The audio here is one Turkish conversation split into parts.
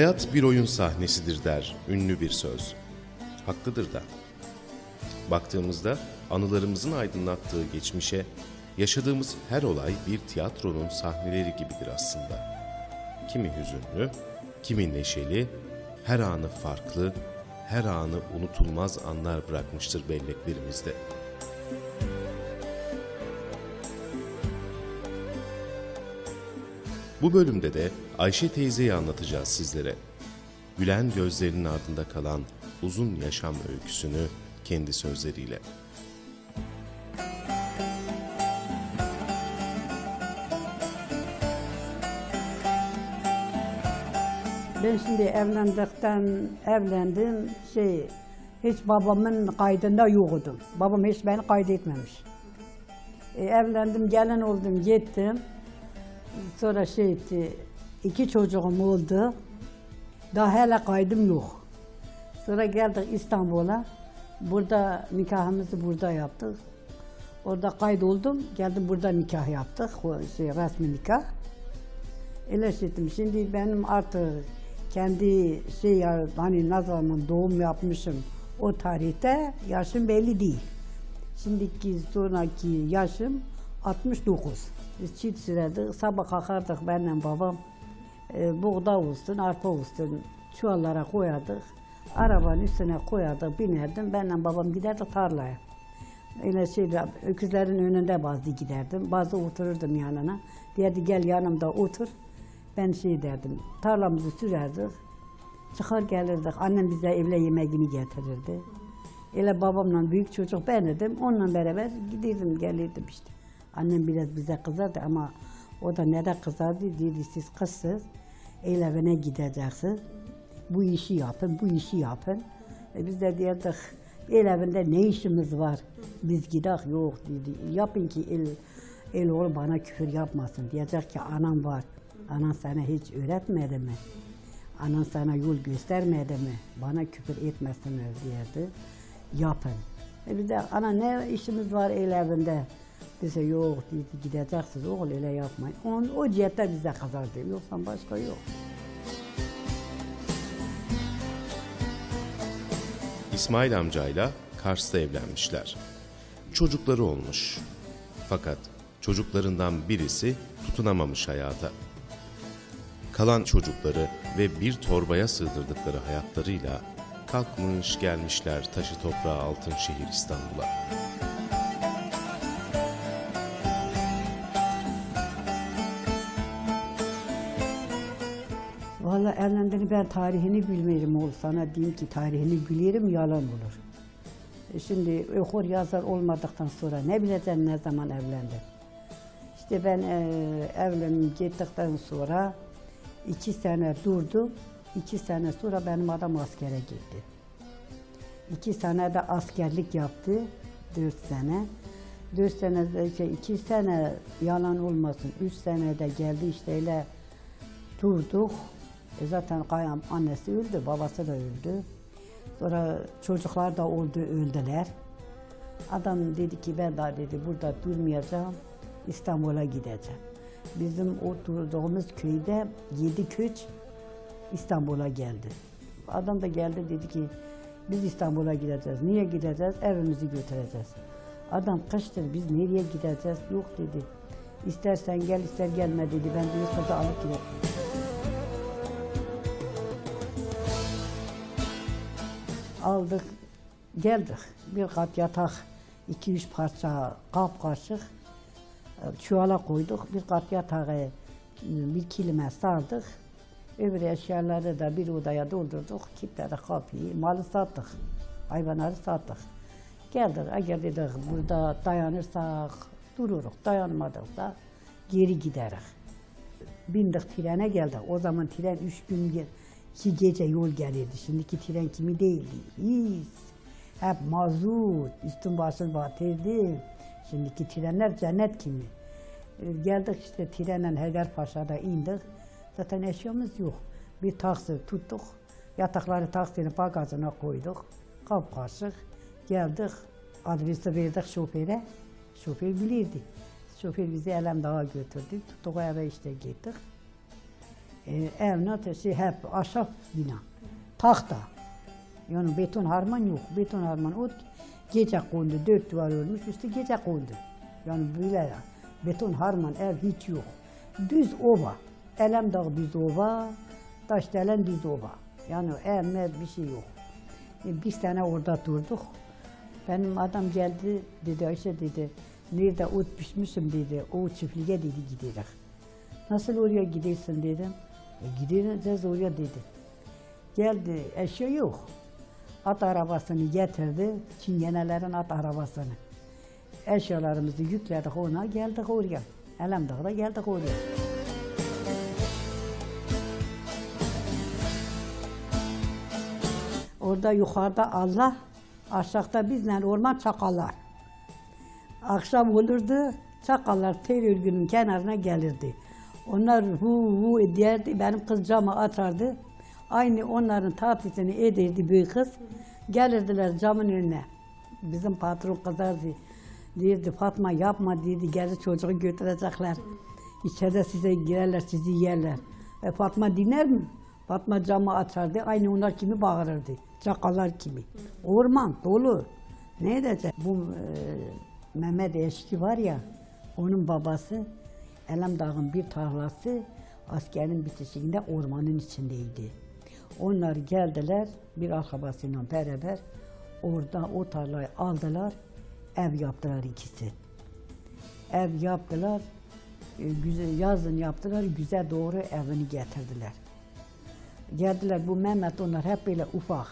Hayat bir oyun sahnesidir der ünlü bir söz. Haklıdır da. Baktığımızda anılarımızın aydınlattığı geçmişe, yaşadığımız her olay bir tiyatronun sahneleri gibidir aslında. Kimi hüzünlü, kimi neşeli, her anı farklı, her anı unutulmaz anlar bırakmıştır belleklerimizde. Bu bölümde de Ayşe teyzeyi anlatacağız sizlere. Gülen gözlerinin ardında kalan uzun yaşam öyküsünü kendi sözleriyle. Ben şimdi evlendikten evlendim şey hiç babamın kaydında yokudum. Babam hiç beni kaydetmemiş. E, evlendim, gelin oldum, gittim. Sonra şey etti, iki çocuğum oldu. Daha hala kaydım yok. Sonra geldik İstanbul'a. Burada nikahımızı burada yaptık. Orada kaydoldum. Geldim burada nikah yaptık. Şey, resmi nikah. Öyle şeydim. Şimdi benim artık kendi şey ya, hani ne zaman doğum yapmışım o tarihte yaşım belli değil. Şimdiki sonraki yaşım 69. Biz çift süredir sabah kalkardık benimle babam. E, buğday olsun, arpa olsun çuvallara koyardık. Arabanın üstüne koyardık, binerdim. Benimle babam giderdik tarlaya. Öyle şeyler, öküzlerin önünde bazı giderdim. Bazı otururdum yanına. Derdi gel yanımda otur. Ben şey derdim, tarlamızı sürerdik. Çıkar gelirdik. Annem bize evle yemeğini getirirdi. Öyle babamla büyük çocuk ben idim. Onunla beraber giderdim, gelirdim işte. Annem biraz bize kızardı ama o da neden kızardı? Dedi siz kızsınız. El evine gideceksiniz. Bu işi yapın, bu işi yapın. E biz de diyorduk, el ne işimiz var? Biz gidak yok dedi. Yapın ki el, el oğlu bana küfür yapmasın. Diyecek ki anam var. Anan sana hiç öğretmedi mi? Anan sana yol göstermedi mi? Bana küfür etmesinler diyerdi. Yapın. E biz de ana ne işimiz var el evinde? Bize yok dedi gideceksiniz oğul öyle yapmayın. On, o cihette bize kazardı. Yoksa başka yok. İsmail amcayla Kars'ta evlenmişler. Çocukları olmuş. Fakat çocuklarından birisi tutunamamış hayata. Kalan çocukları ve bir torbaya sığdırdıkları hayatlarıyla kalkmış gelmişler taşı toprağı altın şehir İstanbul'a. Evlendiğini ben tarihini bilmiyorum oğul. Sana diyeyim ki tarihini bilirim yalan olur. E Şimdi okur yazar olmadıktan sonra ne bileceksin ne zaman evlendin? İşte ben e, evlenip gittikten sonra iki sene durdum. İki sene sonra benim adam askere gitti. İki sene de askerlik yaptı. Dört sene. Dört sene de şey, iki sene yalan olmasın. Üç sene de geldi işte öyle durduk. E zaten Kayam annesi öldü, babası da öldü. Sonra çocuklar da oldu, öldüler. Adam dedi ki ben daha dedi burada durmayacağım, İstanbul'a gideceğim. Bizim oturduğumuz köyde yedi köç İstanbul'a geldi. Adam da geldi dedi ki biz İstanbul'a gideceğiz. Niye gideceğiz? Evimizi götüreceğiz. Adam kıştır biz nereye gideceğiz? Yok dedi. İstersen gel ister gelme dedi. Ben büyük kızı alıp giderim. Aldık, geldik. Bir kat yatak, iki üç parça kap kaşık e, çuvala koyduk. Bir kat yatağı e, bir kilime sardık. Öbür eşyaları da bir odaya doldurduk. Kilitledik kapıyı, malı sattık. Hayvanları sattık. Geldik, eğer dedik burada dayanırsak dururuz, dayanmadıksa geri gideriz. Bindik trene geldik. O zaman tren üç gün, iki gece yol gelirdi. Şimdiki tren kimi değildi. Hiç. Hep mazut, üstün başın batırdı. Şimdiki trenler cennet kimi. E, Geldik işte trenle Haydarpaşa'da indik. Zaten eşyamız yok. Bir taksi tuttuk. Yatakları taksinin bagajına koyduk. Kap. Geldik. Adresi verdik şoföre. Şoför bilirdi. Şoför bizi elem dağa götürdü. Tuttuk eve işte gittik. E, evin ötesi hep ahşap bina. Tahta. Yani beton harman yok. Beton harman o gece kondu. Dört duvar örmüş üstü gece kondu. Yani böyle ya. Beton harman ev hiç yok. Düz ova. Elem dağı düz ova. Taşdelen düz ova. Yani ev mev bir şey yok. E, biz sene orada durduk. Benim adam geldi dedi Ayşe dedi nerede ot pişmişim dedi o çiftliğe dedi gidelim. Nasıl oraya gidersin dedim. E, gideceğiz oraya dedi. Geldi eşya yok. At arabasını getirdi. Çingenelerin at arabasını. Eşyalarımızı yükledik ona geldik oraya. Elemdağ'da geldik oraya. Orada yukarıda Allah, aşağıda bizle orman çakallar. Akşam olurdu, çakallar tel örgünün kenarına gelirdi. Onlar hu hu derdi, benim kız camı açardı. Aynı onların tatlısını ederdi büyük kız. Gelirdiler camın önüne. Bizim patron kızardı. Derdi Fatma yapma dedi, geri çocuğu götürecekler. İçeride size girerler, sizi yerler. E, Fatma dinler mi? Fatma camı açardı, aynı onlar kimi bağırırdı. Çakallar kimi. Orman dolu. Ne edecek? Bu e, Mehmet Eşki var ya, onun babası Elem Dağ'ın bir tarlası askerin bitişiğinde ormanın içindeydi. Onlar geldiler bir arkadaşıyla beraber orada o tarlayı aldılar, ev yaptılar ikisi. Ev yaptılar, e, güzel, yazın yaptılar, güzel doğru evini getirdiler. Geldiler bu Mehmet onlar hep böyle ufak.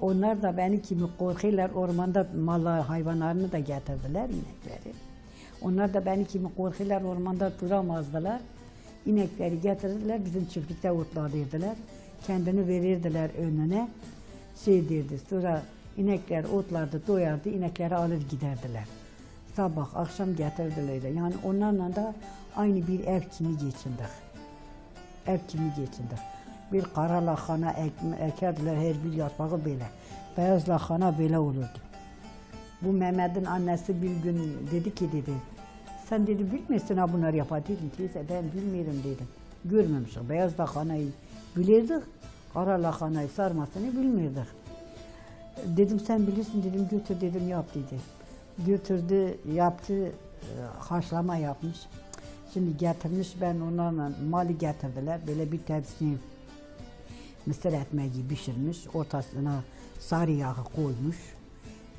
Onlar da beni kimi korkuyorlar ormanda malı hayvanlarını da getirdiler inekleri. Onlar da beni kimi korkuyorlar ormanda duramazdılar. İnekleri getirdiler bizim çiftlikte otladırdılar. Kendini verirdiler önüne. Şey derdi sonra inekler otlardı doyardı inekleri alır giderdiler. Sabah akşam getirdiler. Yani onlarla da aynı bir ev kimi geçindik ev kimi geçindir. Bir kara lahana ekme, ekerdiler her bir yaprağı böyle. Beyaz lahana böyle olurdu. Bu Mehmet'in annesi bir gün dedi ki dedi, sen dedi bilmiyorsun ha bunları yapar dedim. Teyze ben bilmiyorum dedim. Görmemişim. Beyaz lahanayı bilirdik, kara lahanayı sarmasını bilmirdik. Dedim sen bilirsin dedim götür dedim yap dedi. Götürdü yaptı e, haşlama yapmış. Şimdi getirmiş ben onlarla mali getirdiler böyle bir tepsi mısır ekmeği pişirmiş ortasına sarı yağı koymuş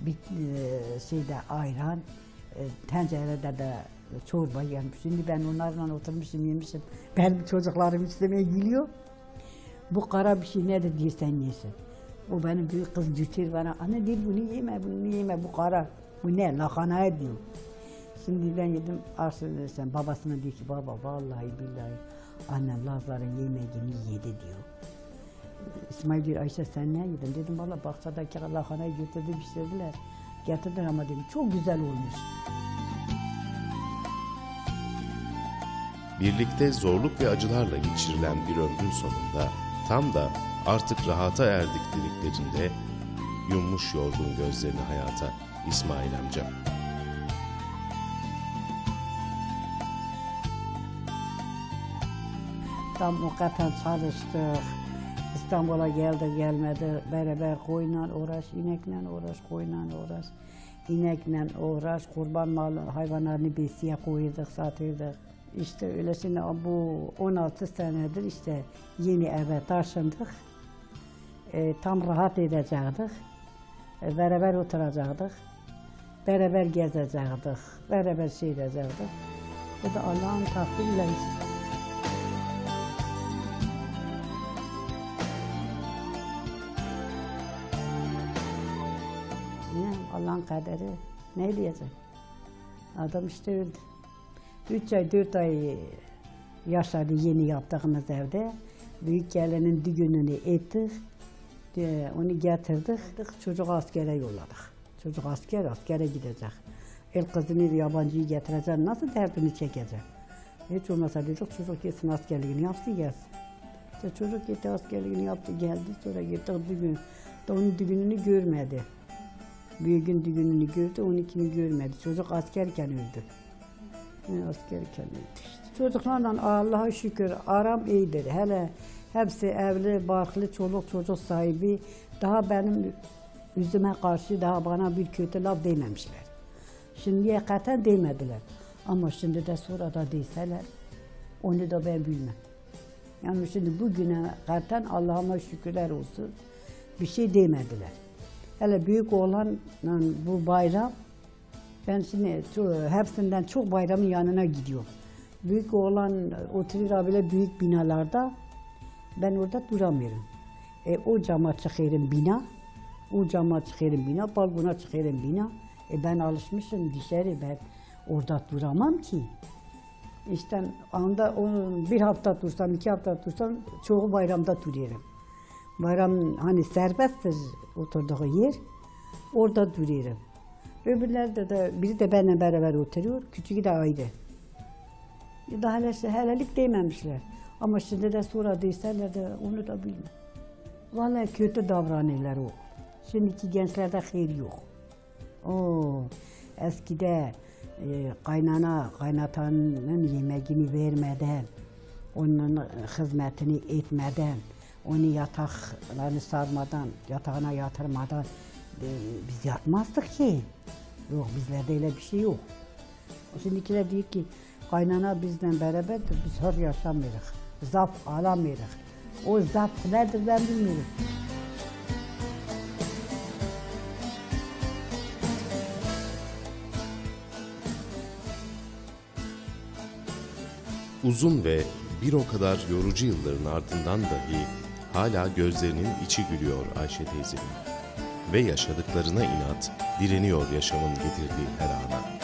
bir e, şeyde ayran e, tencerede de çorba yemiş. Şimdi ben onlarla oturmuşum yemişim. Benim çocuklarım istemeye gülüyor. Bu kara bir şey nedir diye sen yesin. O benim büyük kız cütür bana. Anne değil bunu yeme, bunu yeme, bu kara. Bu ne? Lahanaya diyor. Şimdi ben yedim aslında sen babasına diyor ki baba vallahi billahi annem Lazların yemeğini yedi diyor. İsmail diyor Ayşe sen ne yedin? Dedim valla bahçedeki lahanayı götürdü pişirdiler. Getirdiler ama dedim çok güzel olmuş. Birlikte zorluk ve acılarla geçirilen bir ömrün sonunda tam da artık rahata erdik dediklerinde yummuş yorgun gözlerini hayata İsmail amca. Tam mukaten çalıştık. İstanbul'a geldi gelmedi. Beraber koyunla uğraş, inekle uğraş, koyunla uğraş. İnekle uğraş, kurban malı hayvanlarını besiye koyurduk, satırdık. İşte öylesine bu 16 senedir işte yeni eve taşındık. E, tam rahat edecektik. E, beraber oturacaktık. Beraber gezecektik. Beraber şey edecektik. Bu da Allah'ın takdiriyle işte. Kaderi ne diyecek? Adam işte öldü. Üç ay, dört ay yaşadı yeni yaptığımız evde. Büyük gelinin düğününü ettik. Onu getirdik. Çocuk askere yolladık. Çocuk asker, askere gidecek. El kızını yabancıyı getirecek. Nasıl derdini çekecek? Hiç olmasa dedik çocuk gitsin askerliğini yapsın gelsin. İşte çocuk gitti askerliğini yaptı geldi sonra gitti düğün. Da onun düğününü görmedi. Büyüğün düğününü gördü, onunkini görmedi. Çocuk askerken öldü. Ne askerken yetişti. Çocuklarla Allah'a şükür aram iyidir. Hele hepsi evli, barklı, çoluk çocuk sahibi. Daha benim yüzüme karşı daha bana bir kötü laf dememişler. Şimdiye kadar demediler. Ama şimdi de sonra da değseler onu da ben bilmem. Yani şimdi bugüne kadar Allah'ıma şükürler olsun bir şey demediler. Hele büyük oğlanla bu bayram ben şimdi hepsinden çok bayramın yanına gidiyorum. Büyük oğlan oturuyor böyle büyük binalarda. Ben orada duramıyorum. E, o cama çıkıyorum bina. O cama çıkıyorum bina, balkona çıkıyorum bina. E, ben alışmışım dışarı ben orada duramam ki. İşte anda onun bir hafta dursam, iki hafta dursam çoğu bayramda duruyorum. Bayram hani sərbəstdir oturduğu yer. Orada duruyorum. Öbürləri də biri də mənlə bərabər oturur, kiçiyi də ayrı. Daha hələ hələlik deməmişlər. Amma şimdi də sonra desələr də onu da bilmir. Vallahi kötü davranırlar o. Şimdiki gənclərdə xeyir yox. O, əskidə e, qaynana, qaynatanın yeməyini vermədən, onun xidmətini etmədən onu yataklarını sarmadan, yatağına yatırmadan e, biz yatmazdık ki. Yok bizlerde öyle bir şey yok. Şimdikiler diyor ki kaynana bizle beraberdir, biz hür yaşamıyoruz. Zap alamıyoruz. O zap nedir ben bilmiyorum. Uzun ve bir o kadar yorucu yılların ardından dahi hala gözlerinin içi gülüyor Ayşe teyzenin. Ve yaşadıklarına inat, direniyor yaşamın getirdiği her ana.